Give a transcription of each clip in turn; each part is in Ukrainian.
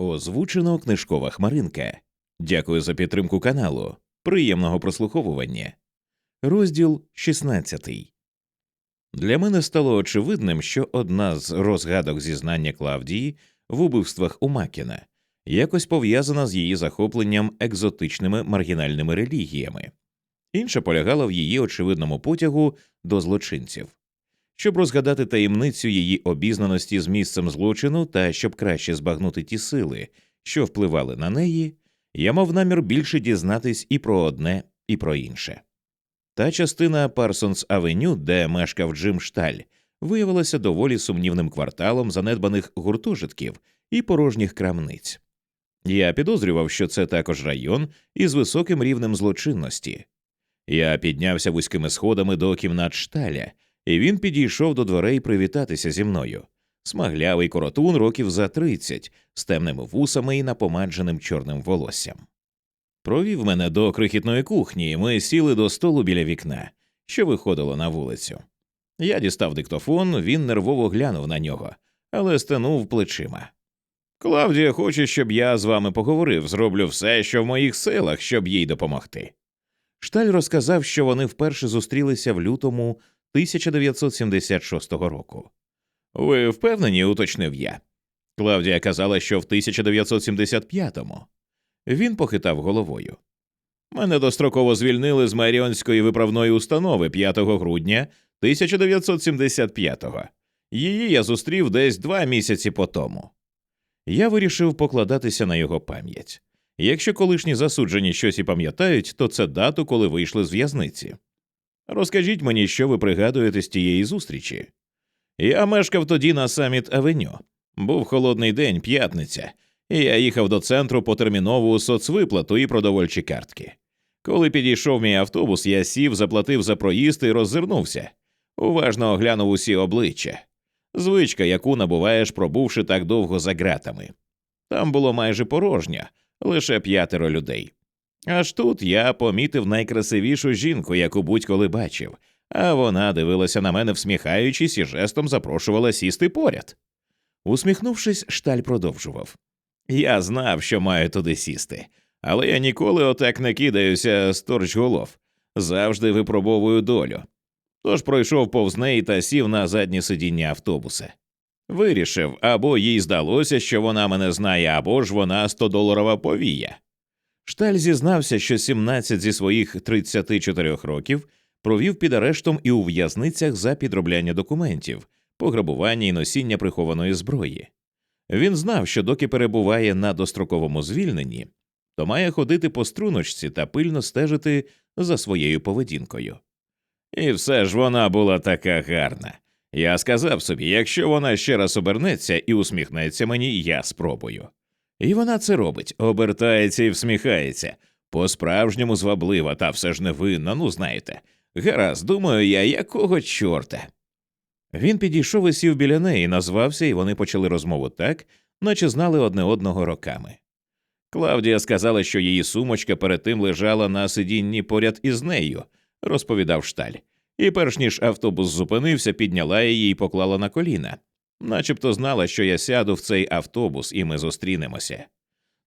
Озвучено книжкова хмаринка. Дякую за підтримку каналу. Приємного прослуховування. Розділ 16. Для мене стало очевидним, що одна з розгадок зізнання Клавдії в убивствах у Макіна якось пов'язана з її захопленням екзотичними маргінальними релігіями, інша полягала в її очевидному потягу до злочинців. Щоб розгадати таємницю її обізнаності з місцем злочину та щоб краще збагнути ті сили, що впливали на неї, я мав намір більше дізнатись і про одне, і про інше. Та частина Парсонс Авеню, де мешкав Джим Шталь, виявилася доволі сумнівним кварталом занедбаних гуртожитків і порожніх крамниць. Я підозрював, що це також район із високим рівнем злочинності. Я піднявся вузькими сходами до кімнат шталя, і він підійшов до дверей привітатися зі мною. Смаглявий коротун років за тридцять, з темними вусами і напомадженим чорним волоссям. Провів мене до крихітної кухні, і ми сіли до столу біля вікна, що виходило на вулицю. Я дістав диктофон, він нервово глянув на нього, але стенув плечима. Клавдія хоче, щоб я з вами поговорив, зроблю все, що в моїх силах, щоб їй допомогти. Шталь розказав, що вони вперше зустрілися в лютому 1976 року. Ви впевнені, уточнив я. Клавдія казала, що в 1975-му. Він похитав головою. Мене достроково звільнили з Маріонської виправної установи 5 грудня 1975-го. Її я зустрів десь два місяці по тому. Я вирішив покладатися на його пам'ять. Якщо колишні засуджені щось і пам'ятають, то це дату, коли вийшли з в'язниці. Розкажіть мені, що ви пригадуєте з тієї зустрічі. Я мешкав тоді на саміт Авеню. Був холодний день, п'ятниця, і я їхав до центру по термінову соцвиплату і продовольчі картки. Коли підійшов мій автобус, я сів, заплатив за проїзд і роззирнувся. Уважно оглянув усі обличчя. Звичка, яку набуваєш, пробувши так довго за ґратами. Там було майже порожньо, лише п'ятеро людей. Аж тут я помітив найкрасивішу жінку, яку будь-коли бачив, а вона дивилася на мене, всміхаючись, і жестом запрошувала сісти поряд. Усміхнувшись, шталь продовжував. Я знав, що маю туди сісти, але я ніколи отак не кидаюся з торчголов, завжди випробовую долю. Тож пройшов повз неї та сів на заднє сидіння автобуса. Вирішив, або їй здалося, що вона мене знає, або ж вона 100-доларова повія. Шталь зізнався, що 17 зі своїх 34 років провів під арештом і у в'язницях за підробляння документів, пограбування і носіння прихованої зброї. Він знав, що доки перебуває на достроковому звільненні, то має ходити по струночці та пильно стежити за своєю поведінкою. І все ж вона була така гарна. Я сказав собі, якщо вона ще раз обернеться і усміхнеться мені, я спробую. І вона це робить, обертається і всміхається, по справжньому зваблива, та все ж невинна, ну знаєте. Гаразд, думаю я, якого чорта. Він підійшов і сів біля неї, назвався, і вони почали розмову так, наче знали одне одного роками. Клавдія сказала, що її сумочка перед тим лежала на сидінні поряд із нею, розповідав шталь, і перш ніж автобус зупинився, підняла її і поклала на коліна, начебто знала, що я сяду в цей автобус і ми зустрінемося.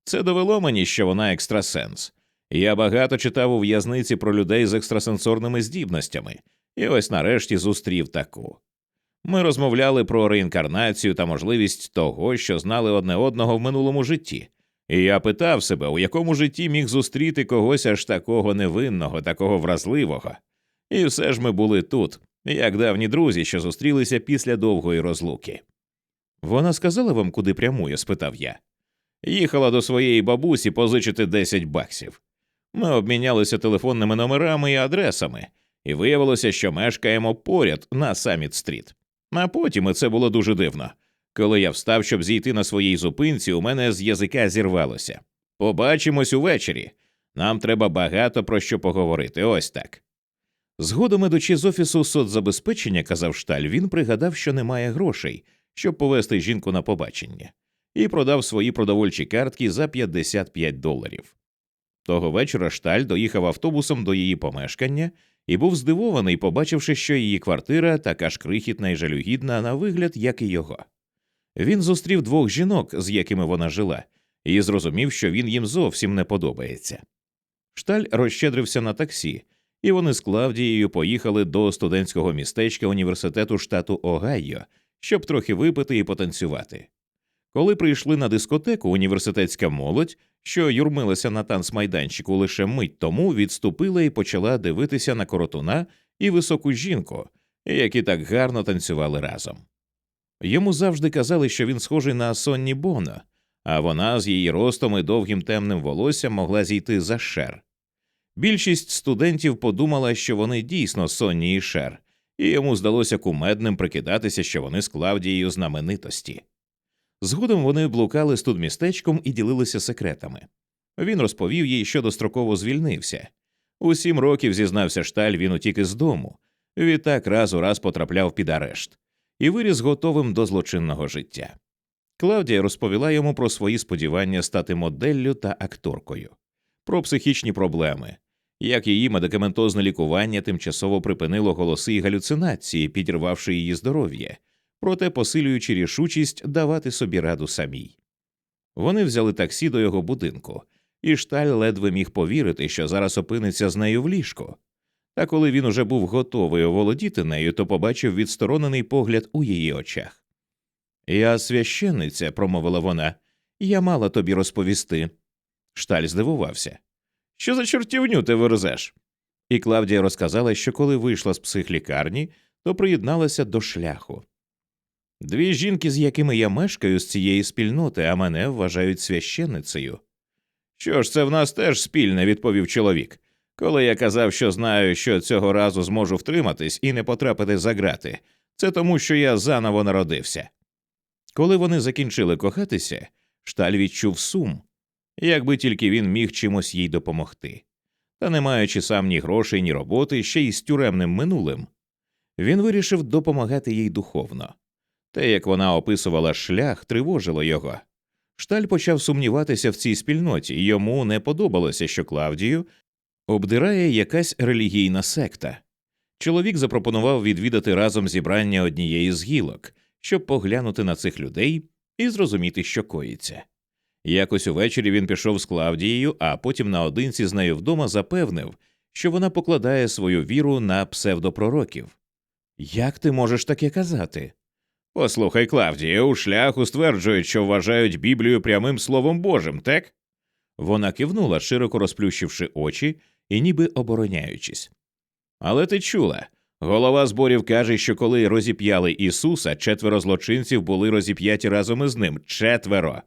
Це довело мені, що вона екстрасенс. Я багато читав у в'язниці про людей з екстрасенсорними здібностями, і ось нарешті зустрів таку. Ми розмовляли про реінкарнацію та можливість того, що знали одне одного в минулому житті, і я питав себе, у якому житті міг зустріти когось аж такого невинного, такого вразливого. І все ж ми були тут, як давні друзі, що зустрілися після довгої розлуки. Вона сказала вам, куди прямує? спитав я. Їхала до своєї бабусі позичити 10 баксів. Ми обмінялися телефонними номерами і адресами, і виявилося, що мешкаємо поряд на Саміт Стріт. А потім і це було дуже дивно. Коли я встав, щоб зійти на своїй зупинці, у мене з язика зірвалося. Побачимось увечері. Нам треба багато про що поговорити. Ось так. Згодом ідучи з офісу соцзабезпечення, казав шталь, він пригадав, що немає грошей, щоб повести жінку на побачення, і продав свої продовольчі картки за 55 доларів. Того вечора шталь доїхав автобусом до її помешкання і був здивований, побачивши, що її квартира така ж крихітна і жалюгідна на вигляд, як і його. Він зустрів двох жінок, з якими вона жила, і зрозумів, що він їм зовсім не подобається. Шталь розщедрився на таксі, і вони з Клавдією поїхали до студентського містечка університету штату Огайо, щоб трохи випити і потанцювати. Коли прийшли на дискотеку, університетська молодь, що юрмилася на танцмайданчику лише мить тому, відступила і почала дивитися на коротуна і високу жінку, які так гарно танцювали разом. Йому завжди казали, що він схожий на Сонні Боно, а вона з її ростом і довгим темним волоссям могла зійти за шер. Більшість студентів подумала, що вони дійсно Сонні і шер, і йому здалося кумедним прикидатися, що вони з Клавдією знаменитості. Згодом вони блукали студмістечком і ділилися секретами. Він розповів їй, що достроково звільнився. У сім років зізнався шталь, він утік із дому. Відтак раз у раз потрапляв під арешт і виріс готовим до злочинного життя. Клавдія розповіла йому про свої сподівання стати моделлю та акторкою, про психічні проблеми, як її медикаментозне лікування тимчасово припинило голоси і галюцинації, підірвавши її здоров'я, проте посилюючи рішучість давати собі раду самій. Вони взяли таксі до його будинку, і шталь ледве міг повірити, що зараз опиниться з нею в ліжку. Та коли він уже був готовий оволодіти нею, то побачив відсторонений погляд у її очах. Я священниця, промовила вона, я мала тобі розповісти. Шталь здивувався. Що за чортівню ти верзеш? І Клавдія розказала, що коли вийшла з психлікарні, то приєдналася до шляху. Дві жінки, з якими я мешкаю з цієї спільноти, а мене вважають священницею. Що ж, це в нас теж спільне, відповів чоловік. Коли я казав, що знаю, що цього разу зможу втриматись і не потрапити за грати, це тому, що я заново народився. Коли вони закінчили кохатися, шталь відчув сум, якби тільки він міг чимось їй допомогти. Та не маючи сам ні грошей, ні роботи, ще й з тюремним минулим, він вирішив допомагати їй духовно. Те, як вона описувала шлях, тривожило його. Шталь почав сумніватися в цій спільноті, йому не подобалося, що Клавдію обдирає якась релігійна секта. Чоловік запропонував відвідати разом зібрання однієї з гілок, щоб поглянути на цих людей і зрозуміти, що коїться. Якось увечері він пішов з Клавдією, а потім наодинці з нею вдома запевнив, що вона покладає свою віру на псевдопророків. Як ти можеш таке казати? Послухай, Клавдія, у шляху стверджують, що вважають Біблію прямим словом Божим, так? Вона кивнула, широко розплющивши очі і ніби обороняючись. Але ти чула. Голова зборів каже, що коли розіп'яли Ісуса, четверо злочинців були розіп'яті разом із ним четверо.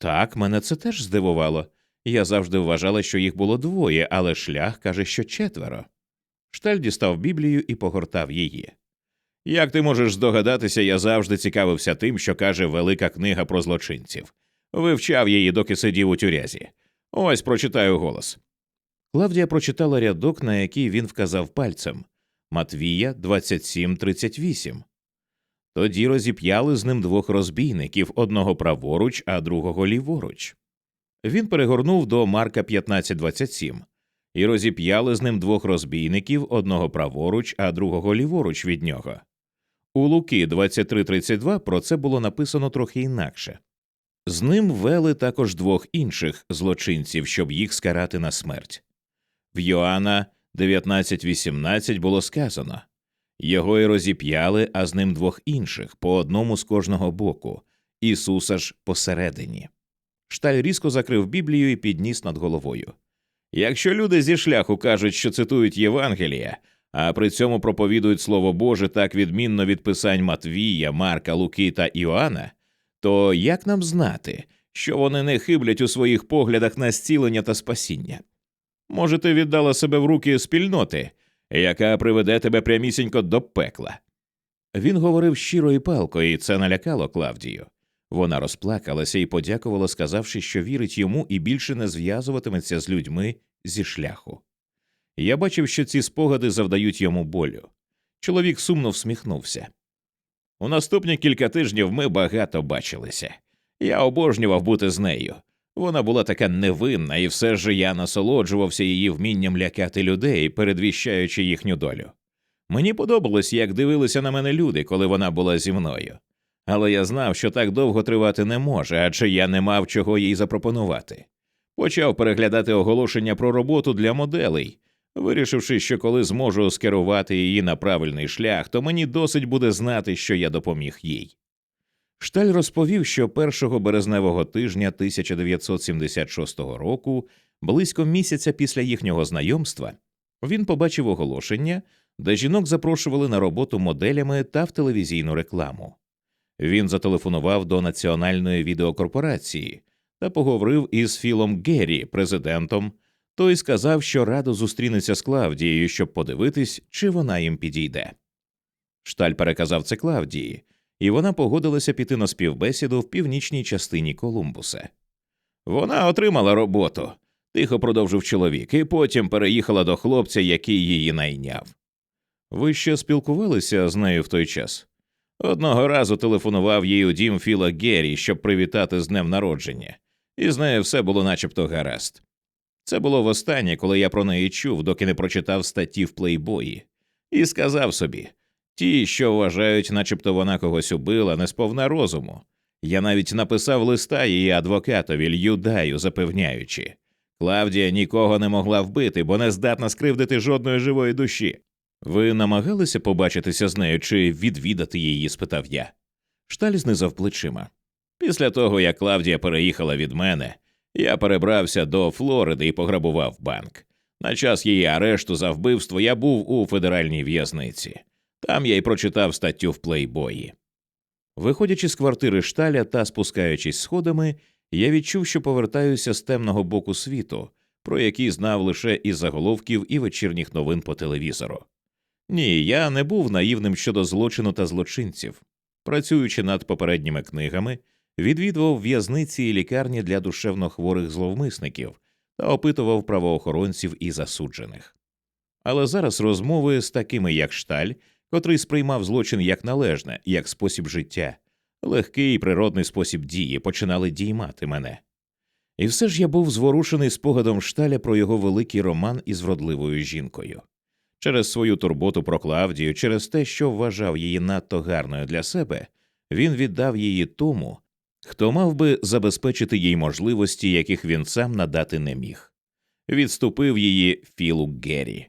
Так, мене це теж здивувало. Я завжди вважала, що їх було двоє, але шлях каже, що четверо. Шталь дістав Біблію і погортав її. Як ти можеш здогадатися, я завжди цікавився тим, що каже велика книга про злочинців. Вивчав її, доки сидів у тюрязі. Ось прочитаю голос. Клавдія прочитала рядок, на який він вказав пальцем Матвія 27.38. Тоді розіп'яли з ним двох розбійників одного праворуч, а другого ліворуч. Він перегорнув до Марка 15.27. і розіп'яли з ним двох розбійників одного праворуч, а другого ліворуч від нього. У Луки 23.32 про це було написано трохи інакше. З ним вели також двох інших злочинців, щоб їх скарати на смерть. В Йоанна 19.18 було сказано його й розіп'яли, а з ним двох інших, по одному з кожного боку, Ісуса ж посередині. Шталь різко закрив Біблію і підніс над головою. Якщо люди зі шляху кажуть, що цитують Євангелія, а при цьому проповідують Слово Боже так відмінно від писань Матвія, Марка, Луки та Іоанна, то як нам знати, що вони не хиблять у своїх поглядах на зцілення та спасіння? Може, ти віддала себе в руки спільноти, яка приведе тебе прямісінько до пекла. Він говорив щиро і палко, і це налякало Клавдію. Вона розплакалася і подякувала, сказавши, що вірить йому і більше не зв'язуватиметься з людьми зі шляху. Я бачив, що ці спогади завдають йому болю. Чоловік сумно всміхнувся. У наступні кілька тижнів ми багато бачилися. Я обожнював бути з нею. Вона була така невинна, і все ж я насолоджувався її вмінням лякати людей, передвіщаючи їхню долю. Мені подобалось, як дивилися на мене люди, коли вона була зі мною. Але я знав, що так довго тривати не може, адже я не мав чого їй запропонувати. Почав переглядати оголошення про роботу для моделей, вирішивши, що коли зможу скерувати її на правильний шлях, то мені досить буде знати, що я допоміг їй. Шталь розповів, що першого березневого тижня 1976 року, близько місяця після їхнього знайомства, він побачив оголошення, де жінок запрошували на роботу моделями та в телевізійну рекламу. Він зателефонував до національної відеокорпорації та поговорив із Філом Геррі, президентом. Той сказав, що радо зустрінеться з Клавдією, щоб подивитись, чи вона їм підійде. Шталь переказав це Клавдії, і вона погодилася піти на співбесіду в північній частині Колумбуса. Вона отримала роботу, тихо продовжив чоловік, і потім переїхала до хлопця, який її найняв. Ви ще спілкувалися з нею в той час? Одного разу телефонував їй у дім Філа Геррі, щоб привітати з днем народження, і з нею все було начебто гаразд. Це було востаннє, коли я про неї чув, доки не прочитав статті в плейбої, і сказав собі ті, що вважають, начебто вона когось убила, не сповна розуму. Я навіть написав листа її адвокатові Льюдаю, запевняючи Клавдія нікого не могла вбити, бо не здатна скривдити жодної живої душі. Ви намагалися побачитися з нею чи відвідати її? спитав я. Шталь знизав плечима. Після того, як Клавдія переїхала від мене, я перебрався до Флориди і пограбував банк. На час її арешту за вбивство я був у федеральній в'язниці. Там я й прочитав статтю в плейбої. Виходячи з квартири шталя та спускаючись сходами, я відчув, що повертаюся з темного боку світу, про який знав лише із заголовків і вечірніх новин по телевізору. Ні, я не був наївним щодо злочину та злочинців. Працюючи над попередніми книгами, відвідував в'язниці і лікарні для душевно хворих зловмисників та опитував правоохоронців і засуджених. Але зараз розмови з такими, як шталь, котрий сприймав злочин як належне, як спосіб життя, легкий і природний спосіб дії починали діймати мене. І все ж я був зворушений спогадом шталя про його великий роман із вродливою жінкою. Через свою турботу про Клавдію, через те, що вважав її надто гарною для себе, він віддав її тому, хто мав би забезпечити їй можливості, яких він сам надати не міг. Відступив її Філу Геррі.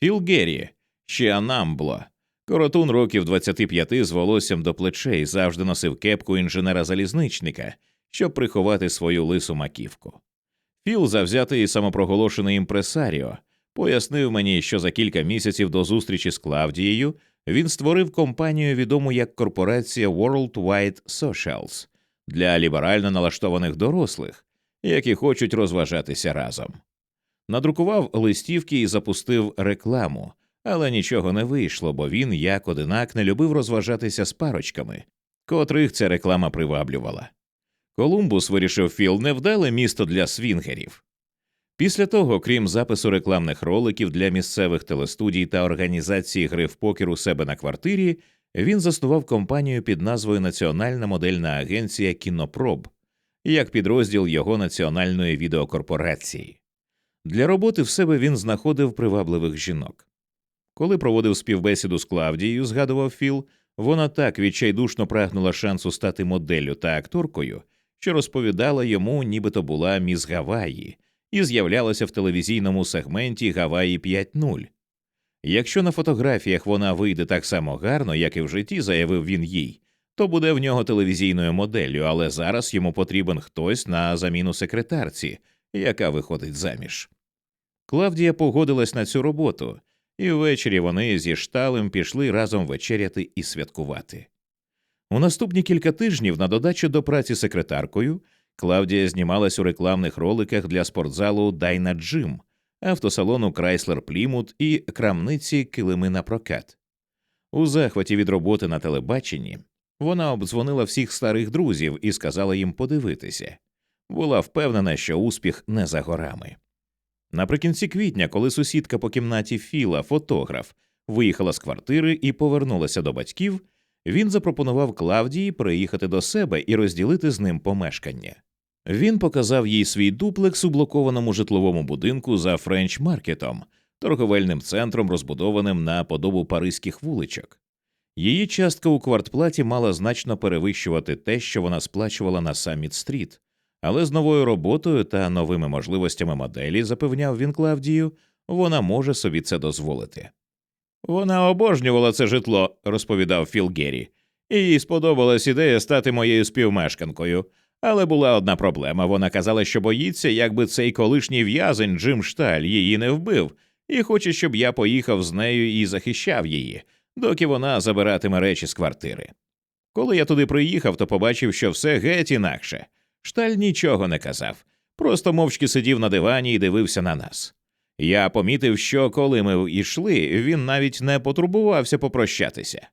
Філ Геррі, ще Анамбло, коротун років 25 з волоссям до плечей, завжди носив кепку інженера-залізничника, щоб приховати свою лису маківку. Філ, завзятий самопроголошений імпресаріо, пояснив мені, що за кілька місяців до зустрічі з Клавдією він створив компанію, відому як корпорація World Wide Socials для ліберально налаштованих дорослих, які хочуть розважатися разом. Надрукував листівки і запустив рекламу, але нічого не вийшло, бо він, як одинак, не любив розважатися з парочками, котрих ця реклама приваблювала. Колумбус вирішив Філ невдале місто для свінгерів. Після того, крім запису рекламних роликів для місцевих телестудій та організації гри в покер у себе на квартирі, він заснував компанію під назвою Національна модельна агенція Кінопроб як підрозділ його національної відеокорпорації. Для роботи в себе він знаходив привабливих жінок. Коли проводив співбесіду з Клавдією, згадував Філ, вона так відчайдушно прагнула шансу стати моделлю та акторкою, що розповідала йому, нібито була міс Гаваї, і з'являлася в телевізійному сегменті Гаваї 5.0. Якщо на фотографіях вона вийде так само гарно, як і в житті, заявив він їй, то буде в нього телевізійною моделлю, але зараз йому потрібен хтось на заміну секретарці, яка виходить заміж. Клавдія погодилась на цю роботу, і ввечері вони зі шталем пішли разом вечеряти і святкувати. У наступні кілька тижнів, на додачу до праці секретаркою, Клавдія знімалась у рекламних роликах для спортзалу Дайна Джим, автосалону Крайслер Плімут і крамниці Килими на прокат. У захваті від роботи на телебаченні вона обдзвонила всіх старих друзів і сказала їм подивитися. Була впевнена, що успіх не за горами. Наприкінці квітня, коли сусідка по кімнаті Філа, фотограф, виїхала з квартири і повернулася до батьків, він запропонував Клавдії приїхати до себе і розділити з ним помешкання. Він показав їй свій дуплекс у блокованому житловому будинку за Френч Маркетом, торговельним центром, розбудованим на подобу паризьких вуличок. Її частка у квартплаті мала значно перевищувати те, що вона сплачувала на Саміт Стріт, але з новою роботою та новими можливостями моделі, запевняв він Клавдію, вона може собі це дозволити. Вона обожнювала це житло, розповідав Філ Геррі, їй сподобалась ідея стати моєю співмешканкою. Але була одна проблема вона казала, що боїться, якби цей колишній в'язень Джим Шталь її не вбив, і хоче, щоб я поїхав з нею і захищав її, доки вона забиратиме речі з квартири. Коли я туди приїхав, то побачив, що все геть інакше. Шталь нічого не казав, просто мовчки сидів на дивані і дивився на нас. Я помітив, що коли ми йшли, він навіть не потурбувався попрощатися.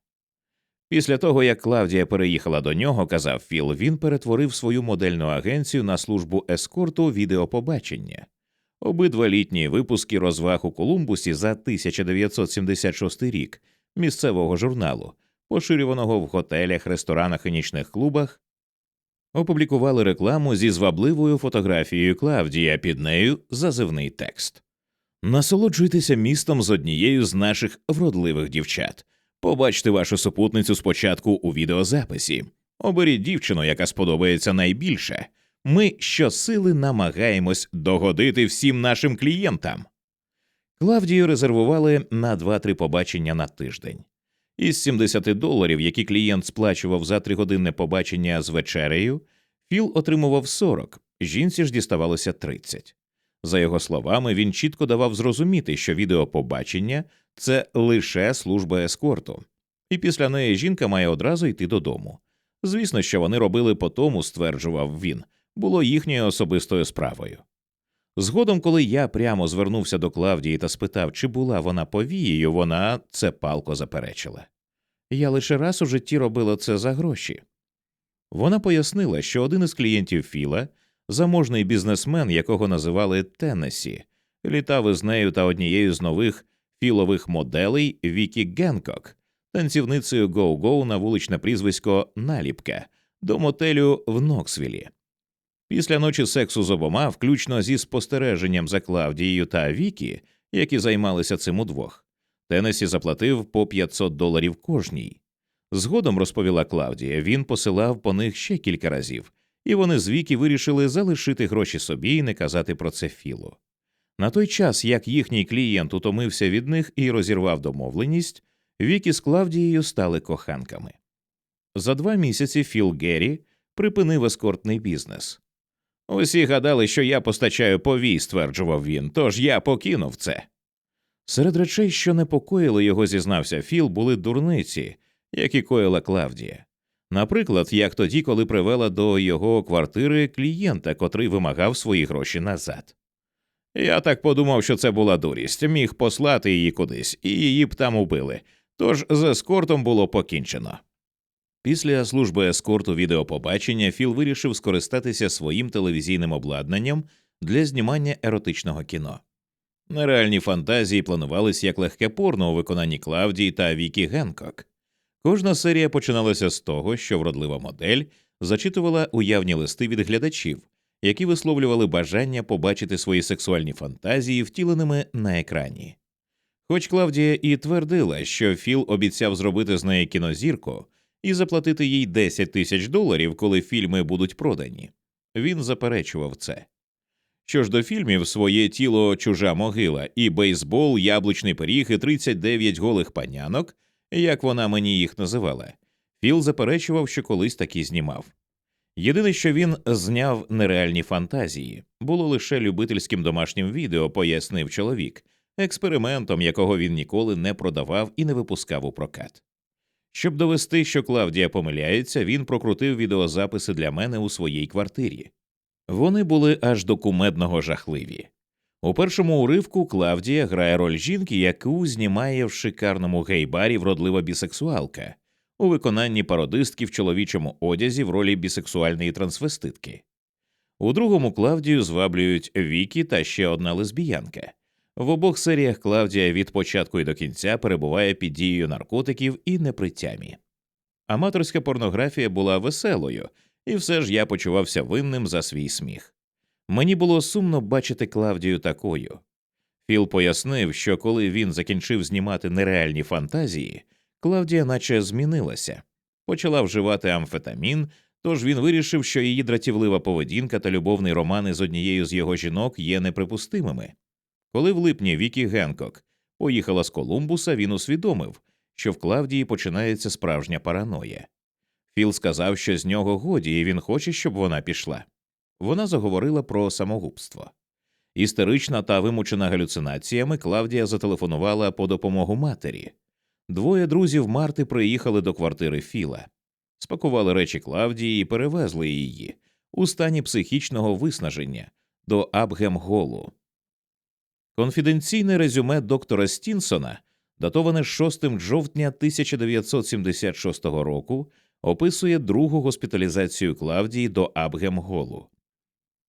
Після того, як Клавдія переїхала до нього, казав Філ, він перетворив свою модельну агенцію на службу ескорту відеопобачення. Обидва літні випуски розваг у Колумбусі за 1976 рік місцевого журналу, поширюваного в готелях, ресторанах і нічних клубах, опублікували рекламу зі звабливою фотографією Клавдія під нею зазивний текст. Насолоджуйтеся містом з однією з наших вродливих дівчат. Побачте вашу супутницю спочатку у відеозаписі. Оберіть дівчину, яка сподобається найбільше. Ми щосили намагаємось догодити всім нашим клієнтам. Клавдію резервували на 2-3 побачення на тиждень. Із 70 доларів, які клієнт сплачував за тригодинне побачення з вечерею, Філ отримував 40, жінці ж діставалося 30. За його словами, він чітко давав зрозуміти, що відеопобачення це лише служба ескорту, і після неї жінка має одразу йти додому. Звісно, що вони робили по тому, стверджував він, було їхньою особистою справою. Згодом, коли я прямо звернувся до Клавдії та спитав, чи була вона повією, вона це палко заперечила. Я лише раз у житті робила це за гроші. Вона пояснила, що один із клієнтів Філа, заможний бізнесмен, якого називали Теннесі, літав із нею та однією з нових філових моделей Вікі Генкок, танцівницею Гоу-Гоу на вуличне прізвисько Наліпка до мотелю в Ноксвілі. Після ночі сексу з обома, включно зі спостереженням за Клавдією та Вікі, які займалися цим удвох, Теннесі заплатив по 500 доларів кожній. Згодом розповіла Клавдія, він посилав по них ще кілька разів, і вони з Вікі вирішили залишити гроші собі і не казати про це Філу. На той час, як їхній клієнт утомився від них і розірвав домовленість, Вікі з Клавдією стали коханками. За два місяці Філ Геррі припинив ескортний бізнес. Усі гадали, що я постачаю повій, стверджував він, тож я покинув це. Серед речей, що непокоїли його, зізнався Філ, були дурниці, які коїла Клавдія. Наприклад, як тоді, коли привела до його квартири клієнта, котрий вимагав свої гроші назад. Я так подумав, що це була дурість, міг послати її кудись, і її б там убили, тож з ескортом було покінчено. Після служби ескорту відеопобачення Філ вирішив скористатися своїм телевізійним обладнанням для знімання еротичного кіно. Нереальні фантазії планувались як легке порно у виконанні Клавдії та Вікі Генкок. Кожна серія починалася з того, що вродлива модель зачитувала уявні листи від глядачів, які висловлювали бажання побачити свої сексуальні фантазії втіленими на екрані. Хоч Клавдія і твердила, що Філ обіцяв зробити з неї кінозірку і заплатити їй 10 тисяч доларів, коли фільми будуть продані, він заперечував це. Що ж до фільмів своє тіло чужа могила і бейсбол, яблучний пиріг і 39 голих панянок, як вона мені їх називала, Філ заперечував, що колись такі знімав. Єдине, що він зняв нереальні фантазії, було лише любительським домашнім відео, пояснив чоловік, експериментом, якого він ніколи не продавав і не випускав у прокат. Щоб довести, що Клавдія помиляється, він прокрутив відеозаписи для мене у своїй квартирі. Вони були аж до кумедного жахливі. У першому уривку Клавдія грає роль жінки, яку знімає в шикарному гей-барі вродлива бісексуалка, у виконанні пародистки в чоловічому одязі в ролі бісексуальної трансвеститки. У другому Клавдію зваблюють Вікі та ще одна лесбіянка. В обох серіях Клавдія від початку і до кінця перебуває під дією наркотиків і непритямі. Аматорська порнографія була веселою, і все ж я почувався винним за свій сміх. Мені було сумно бачити Клавдію такою. Філ пояснив, що коли він закінчив знімати нереальні фантазії, Клавдія наче змінилася, почала вживати амфетамін, тож він вирішив, що її дратівлива поведінка та любовний роман із однією з його жінок є неприпустимими. Коли в липні Вікі Генкок поїхала з Колумбуса, він усвідомив, що в Клавдії починається справжня параноя. Філ сказав, що з нього годі, і він хоче, щоб вона пішла. Вона заговорила про самогубство. Істерична та вимучена галюцинаціями, Клавдія зателефонувала по допомогу матері. Двоє друзів Марти приїхали до квартири Філа, спакували речі Клавдії і перевезли її у стані психічного виснаження до Абгемголу. Конфіденційне резюме доктора Стінсона, датоване 6 жовтня 1976 року, описує другу госпіталізацію Клавдії до Абгемголу.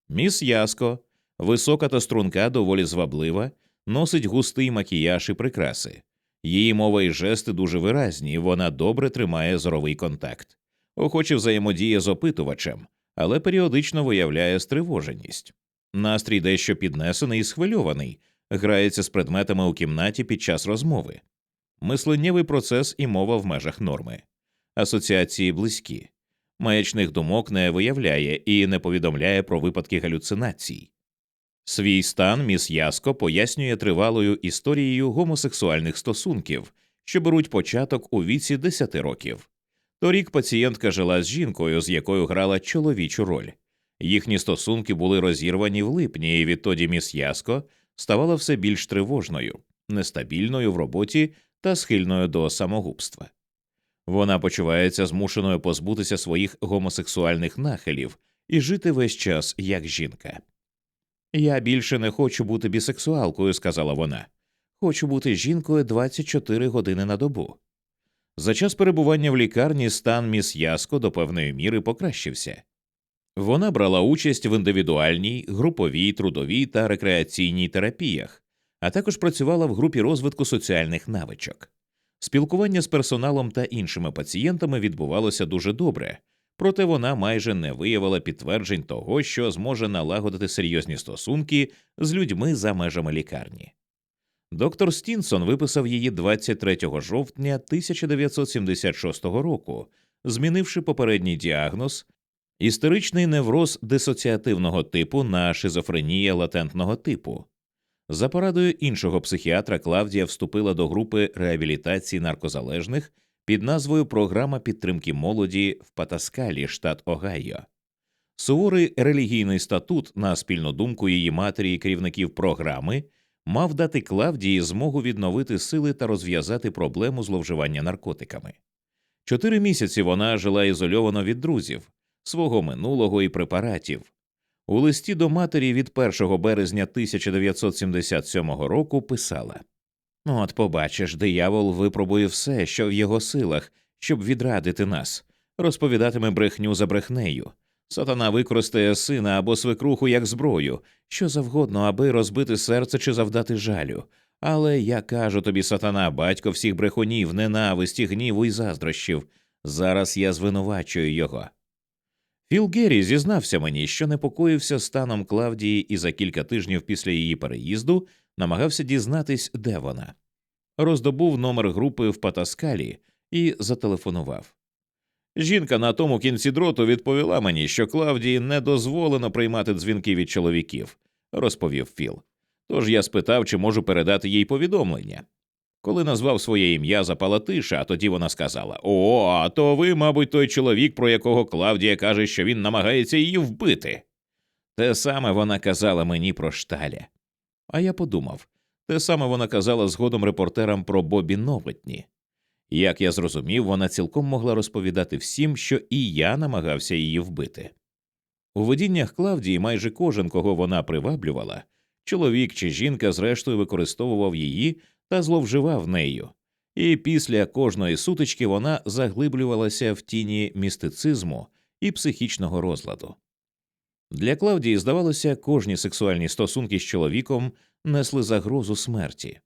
Міс Яско, висока та струнка, доволі зваблива, носить густий макіяж і прикраси. Її мова і жести дуже виразні, вона добре тримає зоровий контакт, охоче взаємодіє з опитувачем, але періодично виявляє стривоженість. Настрій дещо піднесений і схвильований, грається з предметами у кімнаті під час розмови. Мисленнєвий процес і мова в межах норми, асоціації близькі, маячних думок не виявляє і не повідомляє про випадки галюцинацій. Свій стан міс Яско пояснює тривалою історією гомосексуальних стосунків, що беруть початок у віці 10 років. Торік пацієнтка жила з жінкою, з якою грала чоловічу роль. Їхні стосунки були розірвані в липні, і відтоді міс Яско ставала все більш тривожною, нестабільною в роботі та схильною до самогубства. Вона почувається змушеною позбутися своїх гомосексуальних нахилів і жити весь час як жінка. Я більше не хочу бути бісексуалкою, сказала вона. Хочу бути жінкою 24 години на добу. За час перебування в лікарні стан міс Яско до певної міри покращився. Вона брала участь в індивідуальній, груповій, трудовій та рекреаційній терапіях, а також працювала в групі розвитку соціальних навичок. Спілкування з персоналом та іншими пацієнтами відбувалося дуже добре, проте вона майже не виявила підтверджень того, що зможе налагодити серйозні стосунки з людьми за межами лікарні. Доктор Стінсон виписав її 23 жовтня 1976 року, змінивши попередній діагноз істеричний невроз дисоціативного типу на шизофренія латентного типу. За порадою іншого психіатра Клавдія вступила до групи реабілітації наркозалежних під назвою Програма підтримки молоді в Патаскалі, штат Огайо. Суворий релігійний статут, на спільну думку її матері і керівників програми, мав дати Клавдії змогу відновити сили та розв'язати проблему зловживання наркотиками. Чотири місяці вона жила ізольовано від друзів, свого минулого і препаратів. У листі до матері від 1 березня 1977 року писала От побачиш, диявол випробує все, що в його силах, щоб відрадити нас, розповідатиме брехню за брехнею. Сатана використає сина або свекруху як зброю, що завгодно, аби розбити серце чи завдати жалю. Але я кажу тобі, сатана, батько всіх брехунів, ненависті, гніву і заздрощів. Зараз я звинувачую його. Філ Геррі зізнався мені, що непокоївся станом Клавдії і за кілька тижнів після її переїзду намагався дізнатись, де вона. Роздобув номер групи в Патаскалі і зателефонував. Жінка на тому кінці дроту відповіла мені, що Клавдії не дозволено приймати дзвінки від чоловіків, розповів Філ. Тож я спитав, чи можу передати їй повідомлення. Коли назвав своє ім'я запала тиша, а тоді вона сказала: О, а то ви, мабуть, той чоловік, про якого Клавдія каже, що він намагається її вбити. Те саме вона казала мені про шталя. А я подумав те саме вона казала згодом репортерам про Бобі Новотні. Як я зрозумів, вона цілком могла розповідати всім, що і я намагався її вбити. У видіннях Клавдії майже кожен, кого вона приваблювала, чоловік чи жінка, зрештою використовував її та зловживав нею, і після кожної сутички вона заглиблювалася в тіні містицизму і психічного розладу. Для Клавдії, здавалося, кожні сексуальні стосунки з чоловіком несли загрозу смерті.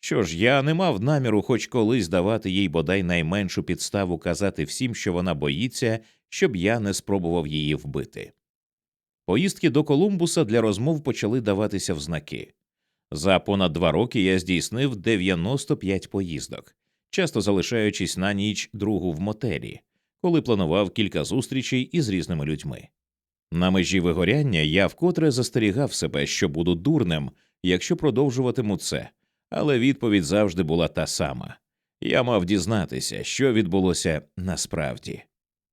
Що ж, я не мав наміру хоч колись давати їй бодай найменшу підставу казати всім, що вона боїться, щоб я не спробував її вбити. Поїздки до Колумбуса для розмов почали даватися в знаки. За понад два роки я здійснив 95 поїздок, часто залишаючись на ніч другу в мотелі, коли планував кілька зустрічей із різними людьми. На межі вигоряння я вкотре застерігав себе, що буду дурним, якщо продовжуватиму це, але відповідь завжди була та сама я мав дізнатися, що відбулося насправді,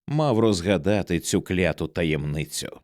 мав розгадати цю кляту таємницю.